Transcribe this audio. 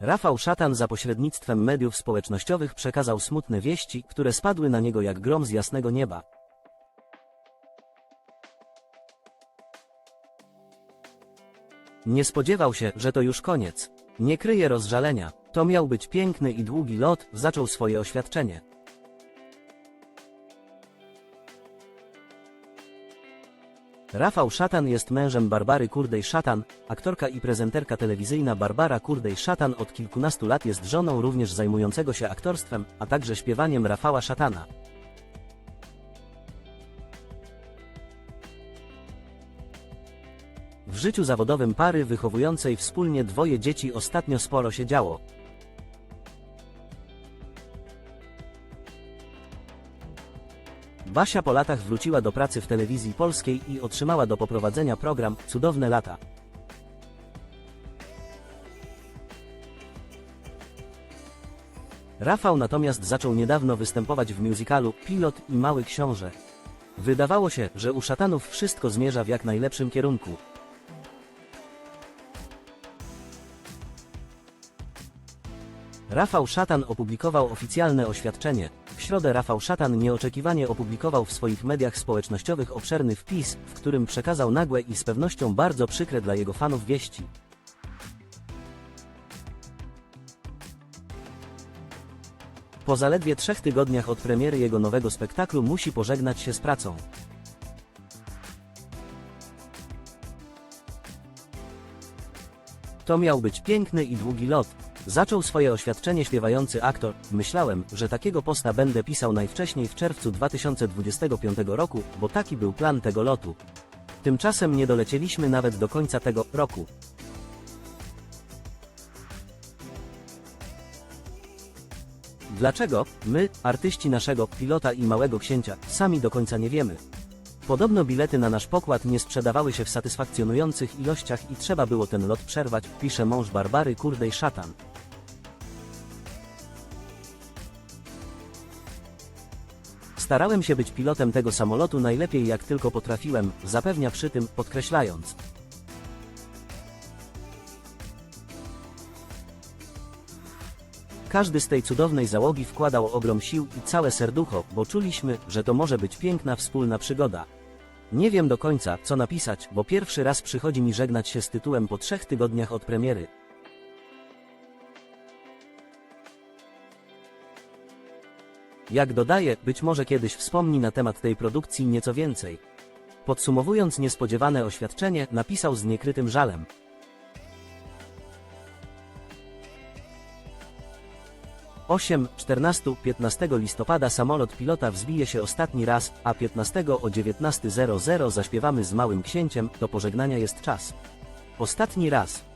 Rafał Szatan za pośrednictwem mediów społecznościowych przekazał smutne wieści, które spadły na niego jak grom z jasnego nieba. Nie spodziewał się, że to już koniec. Nie kryje rozżalenia. To miał być piękny i długi lot, zaczął swoje oświadczenie. Rafał Szatan jest mężem Barbary Kurdej-Szatan, aktorka i prezenterka telewizyjna Barbara Kurdej-Szatan od kilkunastu lat jest żoną również zajmującego się aktorstwem, a także śpiewaniem Rafała Szatana. W życiu zawodowym pary wychowującej wspólnie dwoje dzieci ostatnio sporo się działo. Basia po latach wróciła do pracy w telewizji polskiej i otrzymała do poprowadzenia program Cudowne lata. Rafał natomiast zaczął niedawno występować w musicalu Pilot i Mały Książę. Wydawało się, że u szatanów wszystko zmierza w jak najlepszym kierunku. Rafał Szatan opublikował oficjalne oświadczenie. W środę Rafał Szatan nieoczekiwanie opublikował w swoich mediach społecznościowych obszerny wpis, w którym przekazał nagłe i z pewnością bardzo przykre dla jego fanów wieści. Po zaledwie trzech tygodniach od premiery jego nowego spektaklu musi pożegnać się z pracą. To miał być piękny i długi lot. Zaczął swoje oświadczenie śpiewający aktor. Myślałem, że takiego posta będę pisał najwcześniej w czerwcu 2025 roku, bo taki był plan tego lotu. Tymczasem nie dolecieliśmy nawet do końca tego roku. Dlaczego? My, artyści naszego pilota i małego księcia, sami do końca nie wiemy. Podobno bilety na nasz pokład nie sprzedawały się w satysfakcjonujących ilościach i trzeba było ten lot przerwać, pisze mąż Barbary Kurdej Szatan. Starałem się być pilotem tego samolotu najlepiej jak tylko potrafiłem, zapewnia przy tym, podkreślając. Każdy z tej cudownej załogi wkładał ogrom sił i całe serducho, bo czuliśmy, że to może być piękna wspólna przygoda. Nie wiem do końca, co napisać, bo pierwszy raz przychodzi mi żegnać się z tytułem po trzech tygodniach od premiery. Jak dodaje, być może kiedyś wspomni na temat tej produkcji nieco więcej. Podsumowując niespodziewane oświadczenie, napisał z niekrytym żalem. Osiem, 14, 15 listopada samolot pilota wzbije się ostatni raz, a 15 o 19.00 zaśpiewamy z Małym Księciem, do pożegnania jest czas. Ostatni raz.